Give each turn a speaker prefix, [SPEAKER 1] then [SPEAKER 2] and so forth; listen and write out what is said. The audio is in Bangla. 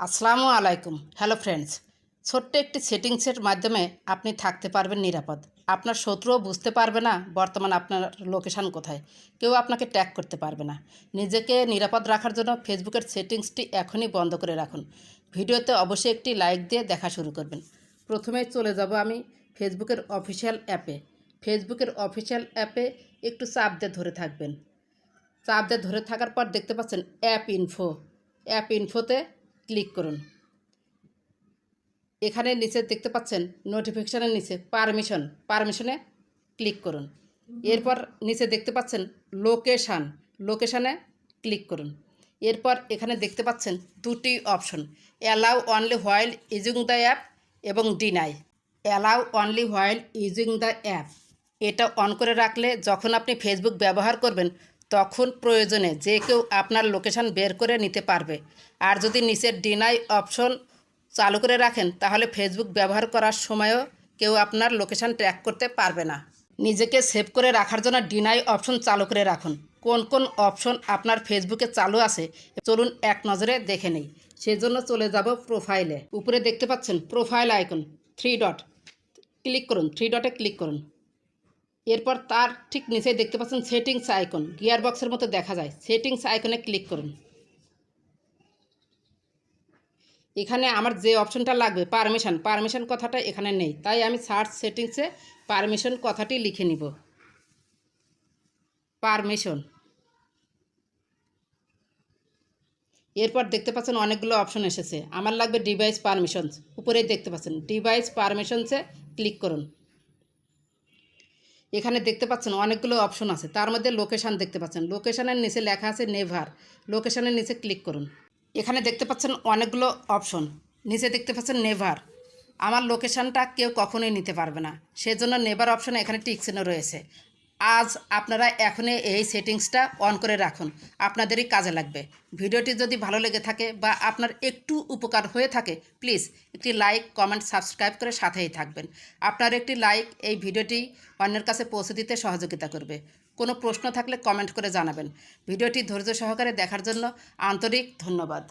[SPEAKER 1] আসসালামু আলাইকুম। হ্যালো ফ্রেন্ডস ছোট্ট একটি সেটিংসের মাধ্যমে আপনি থাকতে পারবেন নিরাপদ। আপনার শত্রুও বুঝতে পারবে না বর্তমান আপনার লোকেশান কোথায়। কেউ আপনাকে ট্যাগ করতে পারবে না। নিজেকে নিরাপদ রাখার জন্য ফেসবুকের সেটিংসটি এখনই বন্ধ করে রাখুন। ভিডিওতে অবশ্যই একটি লাইক দিয়ে দেখা শুরু করবেন। প্রথমে চলে যাব আমি ফেসবুকের অফিসিয়াল অ্যাপে ফেসবুকের অফিসিয়াল অ্যাপে একটু চাপ দিয়ে ধরে থাকবেন। চাপ দিয়ে ধরে থাকার পর দেখতে পাচ্ছেন অ্যাপ ইনফো অ্যাপ ইনফোতে ক্লিক করুন। এখানে নিচে দেখতে পাচ্ছেন নোটিফিকেশানের নিচে পারমিশন পারমিশনে ক্লিক করুন। এরপর নিচে দেখতে পাচ্ছেন লোকেশান লোকেশানে ক্লিক করুন। এরপর এখানে দেখতে পাচ্ছেন দুটি option allow only while using the app এবং deny allow only while using the app এটা অন করে রাখলে যখন আপনি ফেসবুক ব্যবহার করবেন তখন প্রয়োজনে যে কেউ আপনার লোকেশান বের করে নিতে পারবে। আর যদি নিচের ডিনাই অপশন চালু করে রাখেন, তাহলে ফেসবুক ব্যবহার করার সময়ও কেউ আপনার লোকেশান ট্র্যাক করতে পারবে না। নিজেকে সেভ করে রাখার জন্য ডিনাই অপশন চালু করে রাখুন। কোন কোন অপশন আপনার ফেসবুকে চালু আছে, চলুন এক নজরে দেখে নেই। সেজন্য চলে যাব প্রোফাইলে উপরে দেখতে পাচ্ছেন profile icon three dot click করুন থ্রি ডটে ক্লিক করুন। এরপর তার ঠিক নিচে দেখতে পাচ্ছেন সেটিংস আইকন গিয়ার বক্সের মতো দেখা যায়। সেটিংস আইকনে ক্লিক করুন। এখানে আমার যে অপশনটা লাগবে পারমিশন পারমিশন কথাটা এখানে নেই। তাই আমি সার্চ সেটিংসে পারমিশন কথাটি লিখে নিব। পারমিশন এরপর দেখতে পাচ্ছেন অনেকগুলো অপশন এসেছে। আমার লাগবে ডিভাইস পারমিশনস উপরেই দেখতে পাচ্ছেন। ডিভাইস পারমিশনসে ক্লিক করুন। এখানে দেখতে পাচ্ছেন অনেকগুলো অপশন আছে। তার মধ্যে লোকেশান দেখতে পাচ্ছেন। লোকেশানের নিচে লেখা আছে নেভার লোকেশানের নিচে ক্লিক করুন। এখানে দেখতে পাচ্ছেন অনেকগুলো অপশন নিচে দেখতে পাচ্ছেন নেভার আমার লোকেশানটা কেউ কখনোই নিতে পারবে না। সেজন্য নেভার অপশন এখানে টিকসেনও রয়েছে। আজ আপনারা এখনই এই সেটিংসটা অন করে রাখুন। আপনাদেরই কাজে লাগবে। ভিডিওটি যদি ভালো লেগে থাকে বা আপনার একটু উপকার হয়ে থাকে প্লিজ একটি লাইক কমেন্ট সাবস্ক্রাইব করে সাথেই থাকবেন। আপনার একটি লাইক এই ভিডিওটি অন্যের কাছে পৌঁছে দিতে সহযোগিতা করবে। কোনো প্রশ্ন থাকলে কমেন্ট করে জানাবেন। ভিডিওটি ধৈর্য সহকারে দেখার জন্য আন্তরিক ধন্যবাদ।